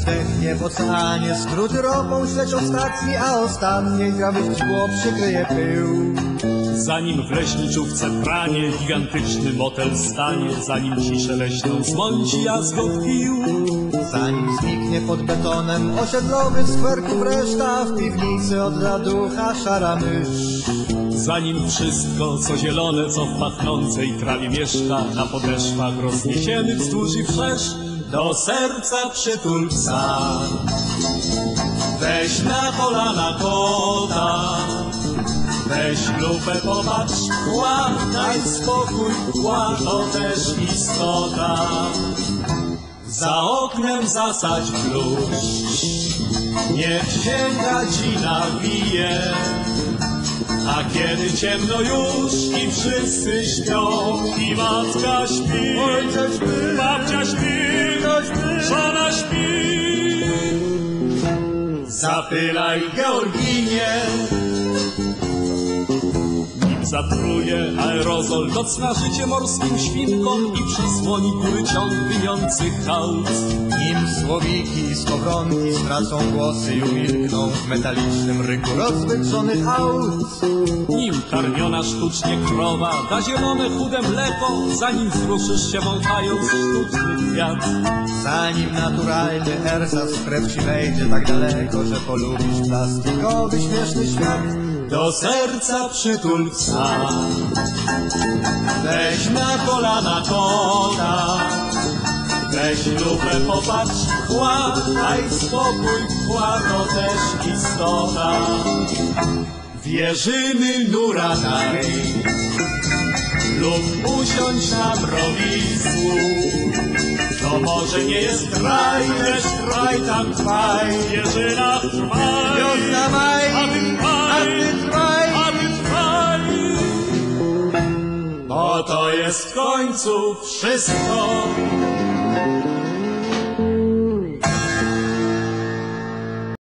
zdechnie w oceanie Skróty ropą śledź ostatni, a ostatniej Trawy chłop przykryje pył. Zanim w leśniczówce pranie gigantyczny motel stanie, zanim ciszę leśną zmąci jazgot pił. Zanim zniknie pod betonem osiedlowych skwerków reszta W piwnicy odda ducha szara mysz. Zanim wszystko, co zielone, co w pachnącej trawie mieszka, na podeszwach rozniesiemy wzdłuż i wszerz, do serca przytul psa. Weź na kolana kota, weź lupę, popatrz, kła, daj spokój, kła, to też istota. Za oknem zasadź klucz, niech księga ci nawije. A kiedy ciemno już i wszyscy śpią I matka śpi, Ojciec śpi, babcia śpi Zapylaj Georginie zatruje aerozol. Docna życie morskim świnkom I przysłoni góry ciąg dymiących hałd. Nim słowiki i skowronki stracą głosy i umilkną W metalicznym ryku rozwydrzonych aut Nim karmiona sztucznie krowa Da zielone chude mleko Zanim wzruszysz się wąchając sztuczny kwiat. Zanim naturalny ersas w krew ci wejdzie tak daleko, że polubisz plastikowy śmieszny świat Do serca przytul psa Weź na kolana kota Weź lupę, popatrz, chła Daj spokój, chła to też istota. Wierzymy nura daj Lub usiądź na mrowisku. To może nie jest kraj, lecz kraj tam trwaj Wierzyna trwaj Wiosna maj, a ty to jest w końcu wszystko.